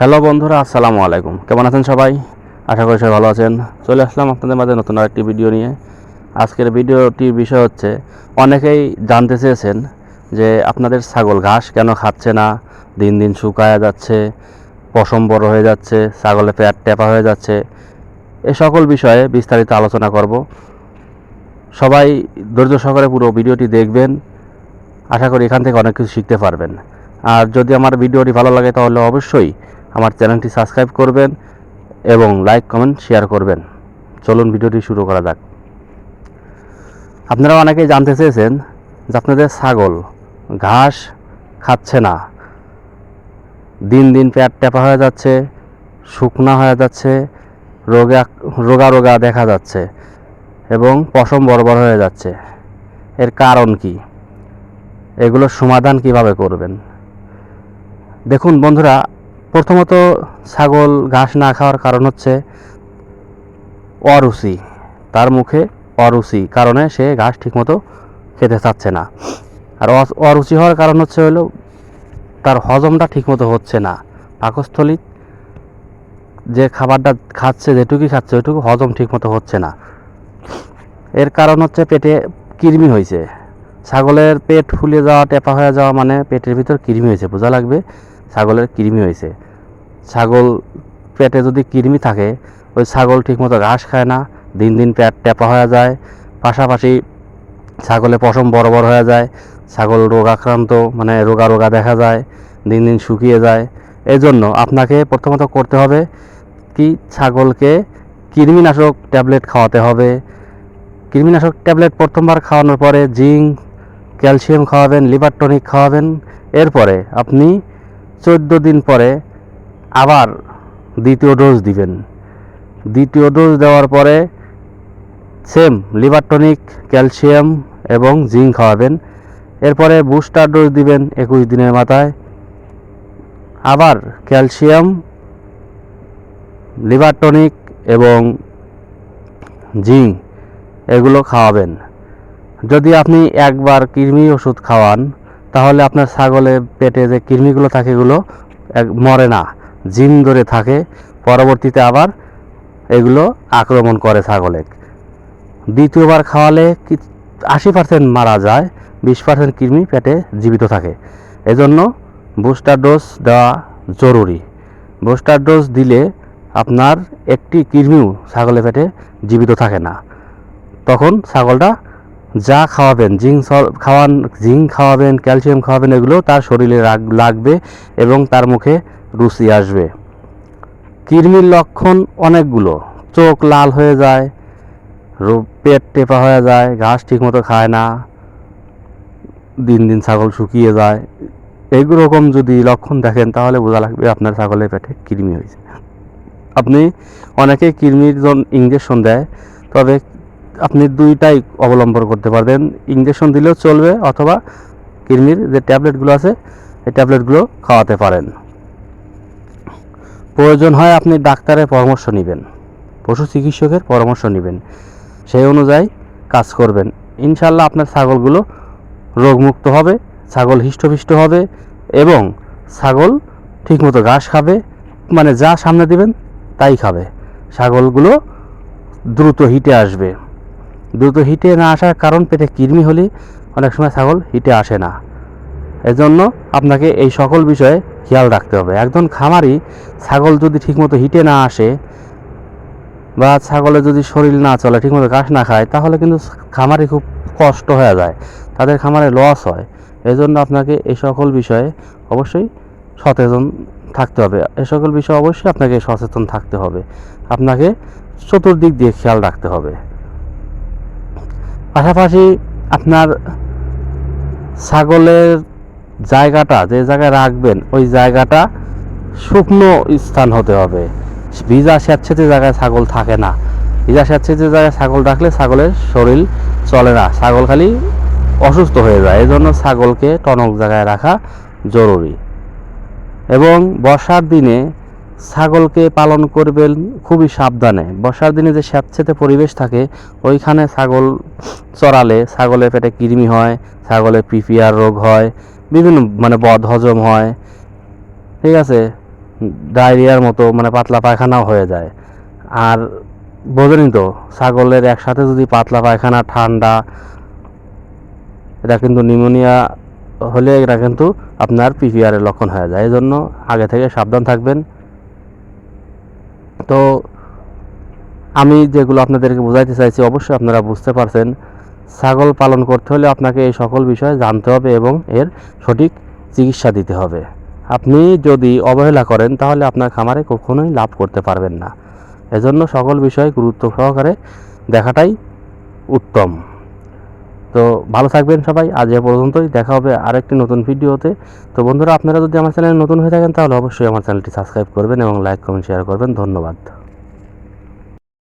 Hello বন্ধুরা, আসসালামু আলাইকুম। কেমন আছেন সবাই? আশা করি সবাই ভালো আছেন। চলে আসলাম আপনাদের মাঝে নতুন আরেকটি ভিডিও নিয়ে। আজকের ভিডিওটির বিষয় হচ্ছে, অনেকেই জানতে চেয়েছেন যে আপনাদের ছাগল ঘাস কেন খাচ্ছে না? দিন দিন শুকায়া যাচ্ছে, পশম বড় হয়ে যাচ্ছে, ছাগলের পেট টেপা হয়ে যাচ্ছে। এ সকল বিষয়ে বিস্তারিত আলোচনা করব। সবাই ধৈর্য সহকারে পুরো ভিডিওটি দেখবেন। আশা করি এখান থেকে অনেক কিছু শিখতে পারবেন। আর যদি আমার ভিডিওটি ভালো লাগে তাহলে অবশ্যই আমার চ্যানেলটি সাবস্ক্রাইব করবেন এবং লাইক, কমেন্ট, শেয়ার করবেন। চলুন ভিডিওটি শুরু করা যাক। আপনারা অনেকেই জানতে চেয়েছেন যে আপনাদের ছাগল ঘাস খাচ্ছে না। দিন দিন পেট টেপা হয়ে যাচ্ছে, শুকনা হয়ে যাচ্ছে, রোগা রোগা রোগা দেখা যাচ্ছে এবং পশম বড় বড় হয়ে যাচ্ছে। এর কারণ কি? এগুলোর সমাধান কীভাবে করবেন? দেখুন বন্ধুরা প্রথমত ছাগল ঘাস না খাওয়ার কারণ হচ্ছে অরুচি। তার মুখে অরুচি কারণে সে ঘাস ঠিকমতো খেতে চাচ্ছে না। আর অরুচি হওয়ার কারণ হচ্ছে হলো তার হজমটা ঠিকমতো হচ্ছে না। পাকস্থলী যে খাবারটা খাচ্ছে যেটুকুই খাচ্ছে ওইটুকু হজম ঠিকমতো হচ্ছে না। এর কারণ হচ্ছে পেটে কৃমি হয়েছে। ছাগলের পেট ফুলে যাওয়া, টেপা হয়ে যাওয়া মানে পেটের ভিতর কৃমি হয়েছে, বোঝা লাগবে? ছাগলের কৃমি হয়েছে। ছাগল পেটে যদি কৃমি থাকে, ওই ছাগল ঠিকমতো ঘাস খায় না, দিন দিন পেট টেপা হয়ে যায়। পাশাপাশি ছাগলে পশম বড় বড় হয়ে যায়, ছাগল রোগাক্রান্ত মানে রোগা রোগা দেখা যায়, দিন দিন শুকিয়ে যায়। এই জন্য আপনাকে প্রথমত করতে হবে কি ছাগলকে কৃমিনাশক ট্যাবলেট খাওয়াতে হবে। কৃমিনাশক ট্যাবলেট প্রথমবার খাওয়ানোর পরে জিঙ্ক, ক্যালসিয়াম খাওয়াবেন লিভার টনিক খাওয়াবেন। এরপরে আপনি চোদ্দ দিন পরে আবার দ্বিতীয় ডোজ দিবেন। দ্বিতীয় ডোজ দেওয়ার পরে সেম লিভার টনিক ক্যালসিয়াম এবং জিঙ্ক খাওয়াবেন। এরপরে বুস্টার ডোজ দিবেন একুশ দিনের মাথায়। আবার ক্যালসিয়াম লিভার টনিক এবং জিঙ্ক এগুলো খাওয়াবেন। যদি আপনি একবার কৃমি ওষুধ খাওয়ান তাহলে আপনার ছাগলের পেটে যে কৃমিগুলো থাকে এগুলো মরে না, জিন ধরে থাকে। পরবর্তীতে আবার এগুলো আক্রমণ করে ছাগলে দ্বিতীয়বার খাওয়ালে কি আশি পার্সেন্ট মারা যায়, বিশ পার্সেন্ট কৃমি পেটে জীবিত থাকে। এজন্য বুস্টার ডোজ দেওয়া জরুরি। বুস্টার ডোজ দিলে আপনার একটি কৃমিও ছাগলের পেটে জীবিত থাকে না। তখন ছাগলটা যা খাওয়াবেন, জিঙ্ক খাওয়ান, জিঙ্ক খাওয়াবেন, ক্যালসিয়াম খাওয়াবেন, এগুলো তার শরীরে লাগবে এবং তার মুখে রুচি আসবে। কৃমির লক্ষণ অনেকগুলো। চোখ লাল হয়ে যায় পেট টেপা হয়ে যায়, ঘাস ঠিকমতো খায় না, দিন দিন ছাগল শুকিয়ে যায়। এইরকম যদি লক্ষণ দেখেন, তাহলে বোঝা লাগবে আপনার ছাগলের পেটে কৃমি হয়েছে। আপনি অনেকে কৃমির জন্য ইঞ্জেকশন দেয়, তবে আপনি দুইটাই অবলম্বন করতে পারবেন। ইঞ্জেকশন দিলেও চলবে অথবা কৃমির যে ট্যাবলেটগুলো আছে, এই ট্যাবলেটগুলো খাওয়াতে পারেন। প্রয়োজন হয় আপনি ডাক্তারের পরামর্শ নেবেন, পশু চিকিৎসকের পরামর্শ নেবেন, সেই অনুযায়ী কাজ করবেন। ইনশাল্লাহ আপনার ছাগলগুলো রোগমুক্ত হবে, ছাগল হৃষ্টপুষ্ট হবে এবং ছাগল ঠিকমতো ঘাস খাবে মানে যা সামনে দিবেন তাই খাবে। ছাগলগুলো দ্রুত হিটে আসবে। দ্রুত হিটে না আসার কারণ পেটে কৃমি হলে অনেক সময় ছাগল হিটে আসে না। এজন্য আপনাকে এই সকল বিষয়ে খেয়াল রাখতে হবে। একজন খামারি ছাগল যদি ঠিকমতো হিটে না আসে বা ছাগলের যদি শরীর না চলে, ঠিকমতো ঘাস না খায়, তাহলে কিন্তু খামারে খুব কষ্ট হয়ে যায়। তাদের খামারে লস হয়। এজন্য আপনাকে এই সকল বিষয়ে অবশ্যই সচেতন থাকতে হবে। এ সকল বিষয়ে অবশ্যই আপনাকে সচেতন থাকতে হবে। আপনাকে চতুর্দিক দিয়ে খেয়াল রাখতে হবে। পাশাপাশি আপনার ছাগলের জায়গাটা, যে জায়গায় রাখবেন, ওই জায়গাটা শুকনো স্থান হতে হবে। ভিজা স্যাঁতসেঁতে জায়গায় ছাগল থাকে না। ভিজা স্যাঁতসেঁতে জায়গায় ছাগল রাখলে ছাগলের শরীর চলে না। ছাগল খালি অসুস্থ হয়ে যায়। এই জন্য ছাগলকে টনক জায়গায় রাখা জরুরি। এবং বর্ষার দিনে ছাগলকে পালন করবেন খুবই সাবধানে। বর্ষার দিনে যে স্যাঁতসেঁতে পরিবেশ থাকে, ওইখানে ছাগল চড়ালে ছাগলের পেটে কৃমি হয় ছাগলের পিপিআর রোগ হয়, বিভিন্ন মানে বদ হজম হয়, ঠিক আছে? ডায়রিয়ার মতো মানে পাতলা পায়খানাও হয়ে যায়। আর বোঝেনই তো, ছাগলের একসাথে যদি পাতলা পায়খানা, ঠান্ডা, এটা কিন্তু নিউমোনিয়া হলে এটা কিন্তু আপনার পিপিআরের লক্ষণ হয়ে যায়। এই জন্য আগে থেকে সাবধান থাকবেন। তো আমি যেগুলো আপনাদেরকে বোঝাইতে চাইছি, অবশ্যই আপনারা বুঝতে পারছেন। ছাগল পালন করতে হলে আপনাকে এই সকল বিষয় জানতে হবে এবং এর সঠিক চিকিৎসা দিতে হবে। আপনি যদি অবহেলা করেন, তাহলে আপনার খামারে কখনোই লাভ করতে পারবেন না। এজন্য সকল বিষয় গুরুত্ব সহকারে দেখাটাই উত্তম। তো ভালো থাকবেন সবাই। আজ এ পর্যন্তই। দেখা হবে আরেকটি নতুন ভিডিওতে। তো বন্ধুরা, আপনারা যদি আমার চ্যানেলে নতুন হয়ে থাকেন, তাহলে অবশ্যই আমার চ্যানেলটি সাবস্ক্রাইব করবেন এবং লাইক, কমেন্ট, শেয়ার করবেন। ধন্যবাদ।